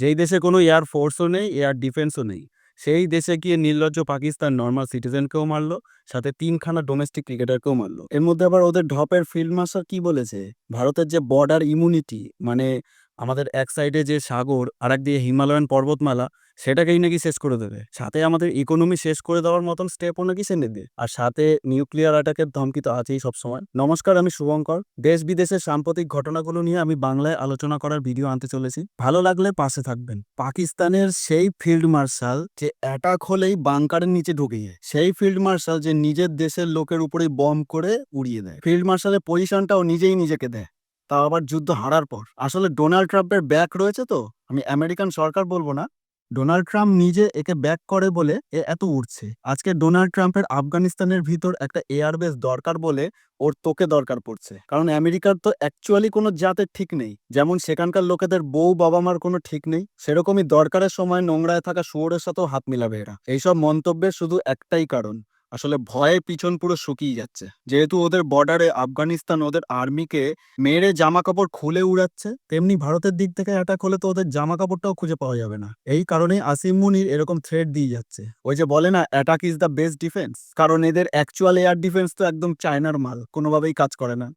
যেই দেশে কোনো এয়ার ফোর্সও নেই এয়ার ডিফেন্সও নেই। সেই দেশে গিয়ে নির্লজ্জ পাকিস্তান নর্মাল সিটিজেনকেও মারলো, সাথে তিনখানা ডোমেস্টিক ক্রিকেটারকেও মারলো। এর মধ্যে আবার ওদের ঢপের ফিল্ড মাস্টার কি বলেছে? ভারতের যে বর্ডার ইমিউনিটি মানে আমাদের এক সাইডে যে সাগর, আর এক দিয়ে হিমালয়ান পর্বতমালা, সেটাকেই নাকি শেষ করে দেবে। সাথে আমাদের ইকোনমি শেষ করে দেওয়ার মতন স্টেপও নাকি সে নেবে আর সাথে নিউক্লিয়ার অ্যাটাকের ধমকি তো আছেই সবসময়। নমস্কার, আমি শুভঙ্কর। দেশ বিদেশের সাম্প্রতিক ঘটনাগুলো নিয়ে আমি বাংলায় আলোচনা করার ভিডিও আনতে চলেছি। ভালো লাগলে পাশে থাকবেন। পাকিস্তানের সেই ফিল্ড মার্শাল যে অ্যাটাক হলেই বাংকারের নিচে ঢুকে যায়, সেই ফিল্ড মার্শাল যে নিজের দেশের লোকের উপরে বম করে উড়িয়ে দেয়। ফিল্ড মার্শালের পজিশনটাও নিজেই নিজেকে দেয়। তাও আবার যুদ্ধ হারার পর। আসলে ডোনাল্ড ট্রাম্পের ব্যাক রয়েছে তো, আমি আমেরিকান সরকার বলব না। ডোনাল্ড ট্রাম্প নিজে একে ব্যাক করে বলে এ এত উঠছে আজকে ডোনাল্ড ট্রাম্পের আফগানিস্তানের ভিতর একটা এয়ারবেস দরকার বলে ওর তোকে দরকার পড়ছে। কারণ আমেরিকার তো অ্যাকচুয়ালি কোনো জাতের ঠিক নেই। যেমন সেখানকার লোকেদের বউ বাবা মার কোনো ঠিক নেই। সেরকমই দরকারের সময় নোংরায় থাকা শুয়োরের সাথেও হাত মিলাবে এরা। এইসব মন্তব্যের শুধু একটাই কারণ। আসলে ভয়ে পিছন পুরো শুকিয়ে যাচ্ছে। যেহেতু ওদের বর্ডারে আফগানিস্তান ওদের আর্মিকে মেরে জামা কাপড় খুলে উড়াচ্ছে, তেমনি ভারতের দিক থেকে অ্যাটাক হলে তো ওদের জামা কাপড়টাও খুঁজে পাওয়া যাবে না। এই কারণে আসিম মুনির এরকম থ্রেড দিয়ে যাচ্ছে। ওই যে বলে না attack is the best defence কারণ এদের অ্যাকচুয়াল এয়ার ডিফেন্স তো একদম চায়নার মাল, কোনোভাবেই কাজ করে না।